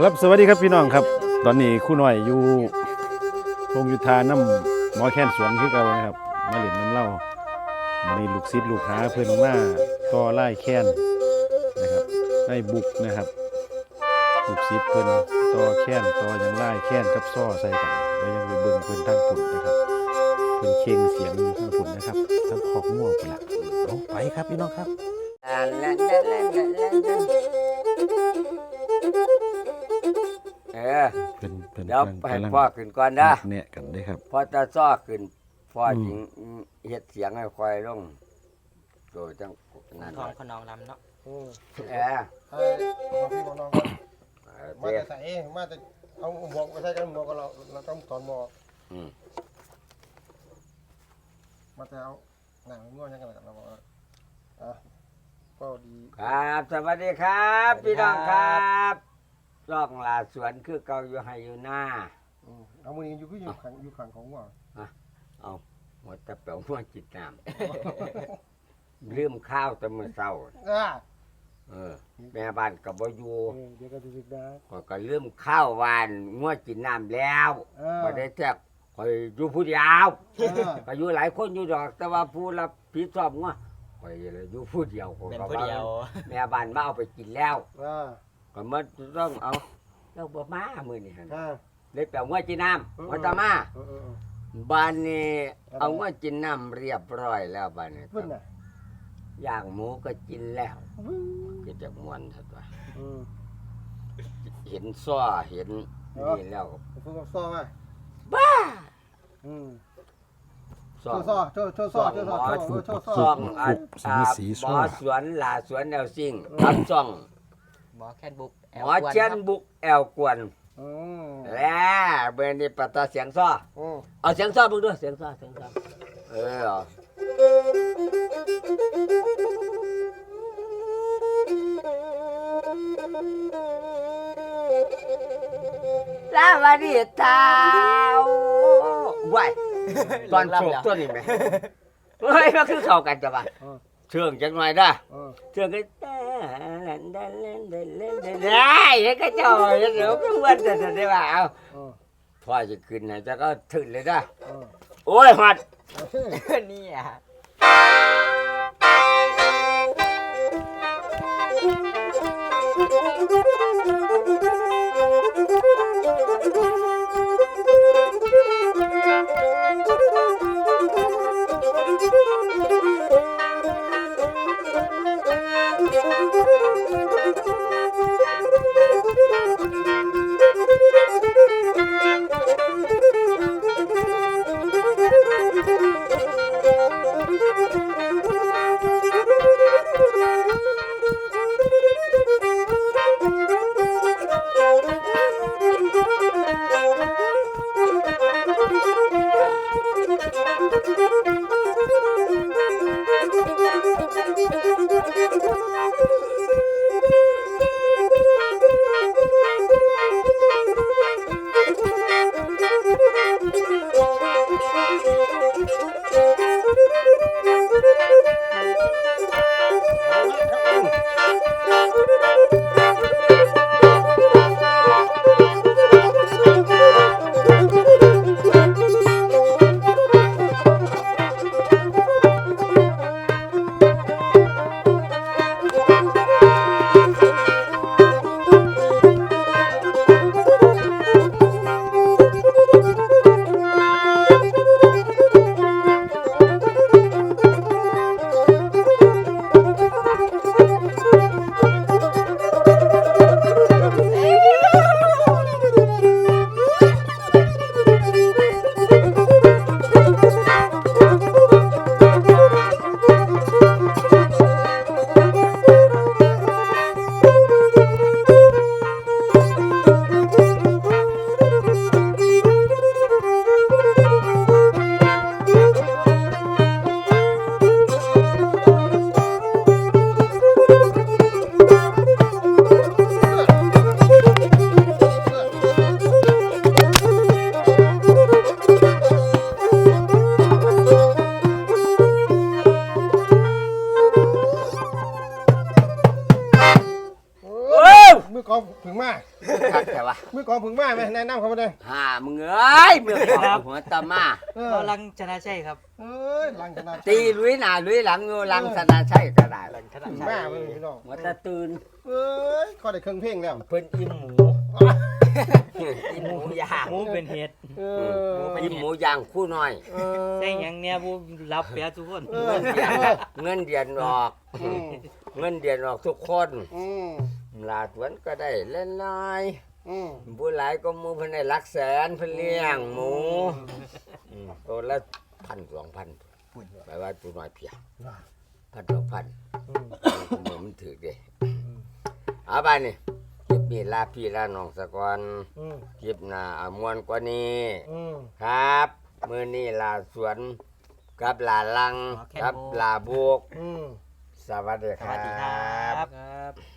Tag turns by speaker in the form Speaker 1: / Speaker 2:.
Speaker 1: ครับสวัสดีครับพี่น้องครับ ตอนนี้คู่น้อยอยู่โรงยุทธาน้ำหมอแค้นสวนคือเก่านะครับ มาเล่นน้ำเล้ามีลูกศิษย์ลูกหาเพิ่อนมาต่อไล่แค้นนะครับไล่บุกนะครับ ลูกศิษย์เพิ่อนต่อแค้นต่อยังไล่แค้นกับซ้อใส่กันแล้วยังไปเบิ่งเพิ่อนทางปุ่นนะครับเพิ่อนเคียงเสียงอยู่ทางปุ่นนะครับทางขอกม่วงไปละเอาไปครับพี่น้องครับ
Speaker 2: เออ
Speaker 1: เพิ่นเพิ่น
Speaker 2: เดี๋ยว
Speaker 1: กำลัง
Speaker 2: ให้
Speaker 1: กำลัง
Speaker 2: พ่อขึ้นก่อนนะ
Speaker 1: เนี่ยกันได้ครับ
Speaker 2: พอตาซ้อขึ้นพ่อ
Speaker 1: อืม
Speaker 2: จิงเฮ็ดเสียงให้ควายลงโตจังนั่น
Speaker 3: ทองขนองลำเนาะ
Speaker 4: อืม
Speaker 2: เออ
Speaker 4: ไอ้บอกพี่บอกน้องว่า
Speaker 2: เออ
Speaker 4: มา
Speaker 2: เด้
Speaker 4: แต่ใส่เองมาแต่เอาหมวกไปใส่กันหมวกกับเราเราต้องถอนหมวก
Speaker 2: อืม
Speaker 4: มาแต่เอาหนังง่วงยังกันเราบอกว่าอะก็ดี
Speaker 2: ครับ สวัสดีครับ พี่น้องครับ ร่องลาสวนคือเก่าอยู่ให้อยู่หน้า
Speaker 4: อืมเอามือนี้อยู่คืออยู่ขังอยู่ขังของหมวก
Speaker 2: เอาหมดแต่เปล่าหัวจิตน้ำลืมข้าวแต่มื้อเช้า
Speaker 4: อ่า
Speaker 2: เออ แม่บ้านก็บ่อยู่
Speaker 4: เออเดี๋ยวก็จะดึกนะ
Speaker 2: ข้อยก็ลืมข้าวหวานงัวกินน้ำแล้ว
Speaker 4: เออ
Speaker 2: บ่ได้แท้ข่อยอยู่ผู้เดียว
Speaker 4: เออ
Speaker 2: ก็อยู่หลายคนอยู่ดอก แต่ว่าผู้รับผิดชอบงัวข่อยเลยอยู่ผู้เดียวข้อย
Speaker 3: เป็น
Speaker 2: ก็
Speaker 3: ผู้เดียว
Speaker 2: แม่บ้านมาเอาไปกินแล้ว
Speaker 4: อ่า
Speaker 2: ก็มันต้องเอาเราบ่มามื้อนี้หั่น
Speaker 4: อ่า
Speaker 2: เลยแปลงัวกินน้ำว่าตามา
Speaker 4: เออเออเออ
Speaker 2: บ้านนี้
Speaker 4: อะไร
Speaker 2: เอางัวกินน้ำเรียบร้อยแล้วบ้านนี้
Speaker 4: เพิ่นน่ะ
Speaker 2: ย่างหมูก็กินแล้วก็จะม่วนซะตัว
Speaker 4: อืม
Speaker 2: เห็นซ้อเห็น
Speaker 4: เออ
Speaker 2: นี่แล้วก็
Speaker 4: เพิ่นก็ซ้อมา
Speaker 2: บ้า
Speaker 4: อืม
Speaker 2: ซ้อ
Speaker 4: โชว์ซ้อโชว์โชว์ซ้อโชว์ซ้อโชว์โชว์ซ้อ
Speaker 2: ซ่องอา
Speaker 1: สีสี
Speaker 2: หม
Speaker 1: ซ้
Speaker 2: อ
Speaker 1: อ
Speaker 2: สวนหลาสวนแนวซิ่งรับซ่อง
Speaker 3: หมอแคนบุ๊ก
Speaker 2: หมอเชียนบุกแอลกวน
Speaker 4: อืม
Speaker 2: แล้วเบอร์นี้ปะตาเสียงซ้อ
Speaker 4: อืม
Speaker 2: เอาเสียงซ้อมึงด้วยเสียงซ้อเสียงซ้อเออเอาสวัสดีเท้าว้ายตอนโศกตัวนี้ไหมเฮ้ยก็คือเข้ากันจ้ะปะ
Speaker 4: เออ
Speaker 2: เชื่องจังหน่อยเด้อ
Speaker 4: เออ
Speaker 2: เชื่องก็เต้ ได้เห็นก็จ้าเห็นเดี๋ยวก็วันจะได้ว่าเอาพ่อจะขึ้นนะจะก็ถึงเลยนะโอ้ยหัด
Speaker 3: นี่อะ
Speaker 4: thank you มา
Speaker 2: คักแต่ว่า
Speaker 4: มือกองผึ่งมาไหมแนะนำเขามาเลย
Speaker 2: หามึงเอ้ยมือของหัวตามา
Speaker 4: เออ
Speaker 3: เราลังชนะใช่ครับ
Speaker 4: เอ้ยลังขนาด
Speaker 2: ตีลุยหน้าลุยหลังอยู่หลังสนาใช่ก็ได้
Speaker 3: ลังชนะ
Speaker 4: ผึ่ง
Speaker 3: ใช่
Speaker 4: มาเพิ่นพี่น้อง
Speaker 2: หัวตาตื่น
Speaker 4: เอ้ยขอได้เครื่องเพลงแล้ว
Speaker 2: เพิ่นอิ่มหมู
Speaker 3: กินหมูย่าง
Speaker 5: หมูเป็นเห็ด
Speaker 4: เออ
Speaker 2: อิ่มหมูย่างคู่น้อย
Speaker 4: เออ
Speaker 5: ใช่หยังเนี่ยผู้รับเปียทุกคน
Speaker 4: เออ
Speaker 2: เงินเดือนออก
Speaker 4: อืม
Speaker 2: เงินเดือนออกทุกคน
Speaker 4: อืม
Speaker 2: ลาดวันก็ได้เล่นน้อย
Speaker 4: อืม
Speaker 2: ผู้หลายก็หมูเพิ่นได้หลักแสนเพิ่นเลี้ยงหมูอืมตัวละพันสองพันแปลว่าตัวน้อยเพียพันสองพันหมูมันถือเด้เอาไปนี่คลิปนี้ลาพี่ลาน้องสะก่อน
Speaker 4: อืม
Speaker 2: คลิปหน้าเอามวนกว่านี้
Speaker 4: อืม
Speaker 2: ครับ มื้อนี้ลาสวนกับลาลังกับลาบุก
Speaker 4: อืม
Speaker 2: สวัสดี
Speaker 3: ส
Speaker 2: ครั
Speaker 3: วัสดีครับ
Speaker 2: บ
Speaker 5: ครับ